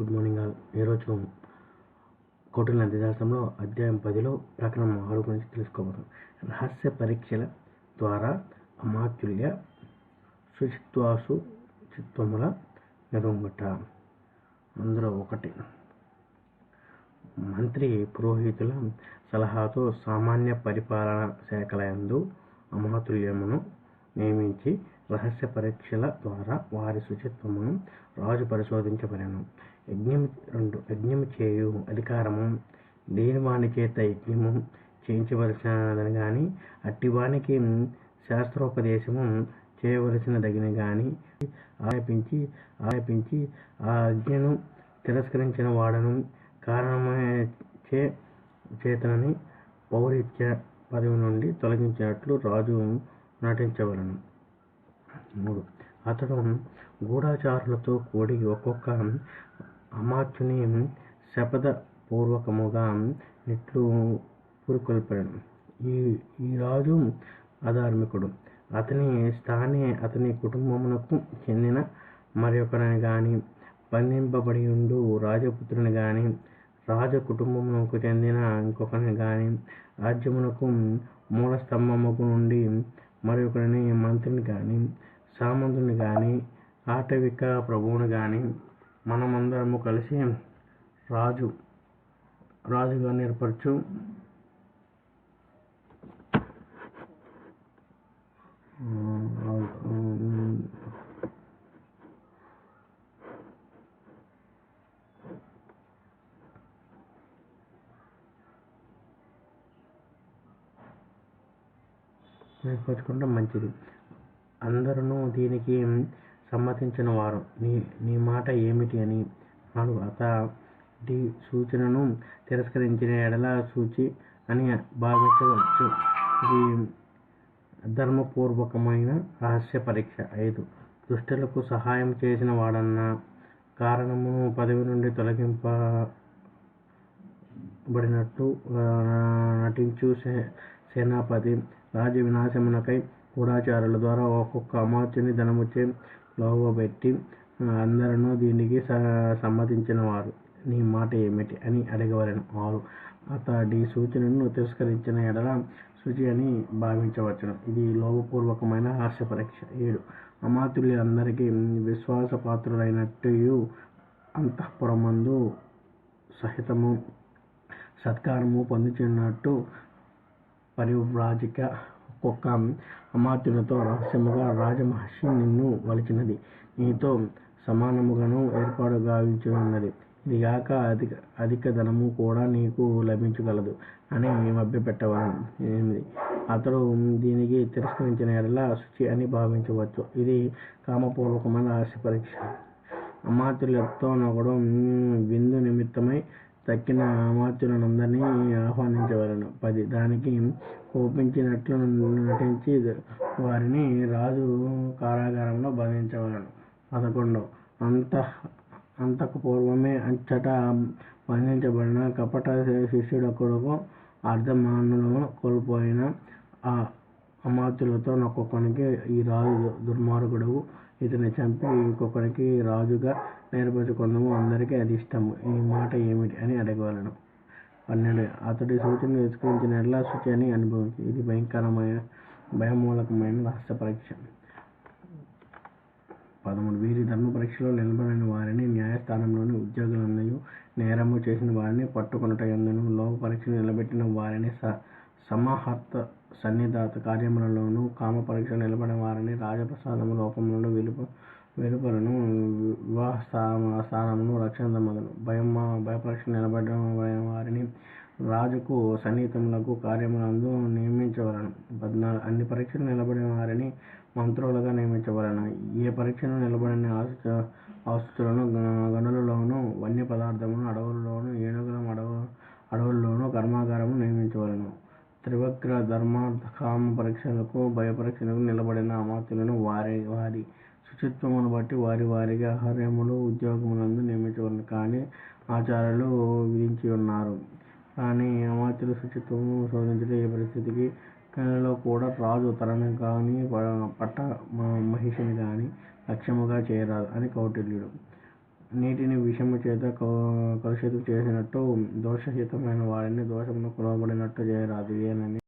Good morning all. ఈరోజు కౌటిల్య న్యాయశాస్త్రంలో అధ్యాయం పదిలో ప్రకరణం ఆరు గురించి తెలుసుకోవడం రహస్య పరీక్షల ద్వారా అమాత్యుల్య శుచిత్వాసు చిత్వముల నిరుంగుట అందులో ఒకటి. మంత్రి పురోహితుల సలహాతో సామాన్య పరిపాలన శాఖలయందు అమాతుల్యమును నియమించి రహస్య పరీక్షల ద్వారా వారి శుచిత్వమును రాజు పరిశోధించబడెను. యజ్ఞము రెండు యజ్ఞము చేయు అధికారము లేని వాణి చేత యజ్ఞము చేయించవలసినదని గాని అట్టివానికి శాస్త్రోపదేశము చేయవలసినదగిన గాని ఆపించి ఆపించి ఆ అజ్ఞను తిరస్కరించిన వాడను కారణమే చే చేతనని పౌరిత్య పదవి నుండి తొలగించినట్లు రాజు నటించవలను. మూడు. అతడు గూఢాచారులతో కూడి ఒక్కొక్క అమాత్యుని శపథ పూర్వకముగా నెట్లు పురుకొల్పాడు ఈ ఈ రాజు అధార్మికుడు. అతని స్థానే అతని కుటుంబమునకు చెందిన మరొకరిని గాని బంధింపబడి ఉండు రాజపుత్రుని గాని రాజ కుటుంబమునకు చెందిన ఇంకొకరిని గాని రాజ్యమునకు మూల స్తంభముకు నుండి మరొకరిని మంత్రిని గాని సామంతుని గాని ఆటవిక ప్రభువుని గాని మనమందరము కలిసి రాజు రాజుగా ఏర్పరచు నేర్పించుకుంటే మంచిది. అందరూ దీనికి సమ్మతించిన వారు. నీ నీ మాట ఏమిటి అని నాలుగు అతడి సూచనను తిరస్కరించిన ఎడల సూచి అని భావించవచ్చు. ఇది ధర్మపూర్వకమైన రహస్య పరీక్ష. ఐదు. దుష్టులకు సహాయం చేసిన వాడన్న కారణము పదవి నుండి తొలగింపబడినట్టు నటించు సేనాపతి రాజ వినాశమునకై గూఢాచారుల ద్వారా ఒక్కొక్క అమాత్యుని ధనముచే లోబెట్టి అందరూ దీనికి సమ్మతించిన వారు నీ మాట ఏమిటి? అని అడగవలెను వారు. అతడి సూచనను తిరస్కరించిన ఎడల శుచి అని భావించవచ్చును. ఇది లోభపూర్వకమైన హాస్య పరీక్ష ఏడు. అమాత్యులు అందరికీ విశ్వాసపాత్రులైనట్టు అంతఃపురమందు సహితము సత్కారము పొందుచున్నట్టు పరివ్రాజిక ఒక్క అమాత్యునితో రహస్యముగా రాజమహర్షి నిన్ను వలిచినది. నీతో సమానముగాను ఏర్పాటు గావించున్నది ఇదిగాక అధిక అధిక ధనము కూడా నీకు లభించగలదు అని మభ్యపెట్టవలను ఎనిమిది అతడు దీనికి తిరస్కరించిన ఎడల శుచి అని భావించవచ్చు. ఇది కామపూర్వకమైన రహస్య పరీక్ష అమాత్యులతో నగడం విందు నిమిత్తమై తక్కిన అమాత్యులందరినీ ఆహ్వానించవలను పది దానికి కోపించినట్లు నటించి వారిని రాజు కారాగారంలో బంధించవలను పదకొండు. అంత అంతకు పూర్వమే అంచట బంధించబడిన కపట శిష్యుడొకడుకు అర్ధమానులను కోల్పోయిన ఆ అమాత్యులతో ఒక్కొక్కనికి ఈ రాజు దుర్మార్గుడు ఇతని చంపి ఇంకొకరికి రాజుగా నేర్పరచుకుందాము అందరికీ అది ఇష్టము. ఈ మాట ఏమిటి అని అడగవలను. పన్నెండు. అతడి సూచన నిష్కరించిన ఎడల శుచి అని అనుభవించి ఇది భయంకరమైన భయమూలకమైన రహస్య పరీక్ష. పదమూడు. వీరి ధర్మ పరీక్షలో నిలబడిన వారిని న్యాయస్థానంలోని ఉద్యోగులందరూ నేరము చేసిన వారిని పట్టుకొనుట ఎందును లోక పరీక్ష నిలబెట్టిన వారిని స సమాహర్త సన్నిధాత కార్యములలోను కామ పరీక్ష నిలబడిన వారిని రాజప్రసాదము లోపములను వెలుప వెలుపలను వివాహ స్థానమును రక్షణ మొదలు భయం భయపరీక్ష నిలబడిన వారిని రాజుకు సన్నిహితములకు కార్యములందు నియమించవలను. పద్నాలుగు అన్ని పరీక్షలు నిలబడిన వారిని మంత్రులుగా నియమించవలను. ఏ పరీక్షను నిలబడిన ఆస్తులను ధర్మ కామ పరీక్షలకు భయపరీక్షలకు నిలబడిన అమాత్యులను వారి వారి శుచిత్వమును బట్టి వారి వారికి ఆహార్యములు ఉద్యోగములందు నియమించవలను కానీ ఆచారాలు విధించి ఉన్నారు కానీ అమాత్యుల శుచిత్వము శోధించడం ఏ పరిస్థితికి లో కూడా రాజు తనని కానీ పట్ట మహిషిని కానీ లక్ష్యముగా చేయరాదు అని కౌటిల్యుడు నీటిని విషము చేత కలుషితం చేసినట్టు దోషహితమైన వారిని దోషమునకు లోబడినట్టు చేయరాదు. ఏనని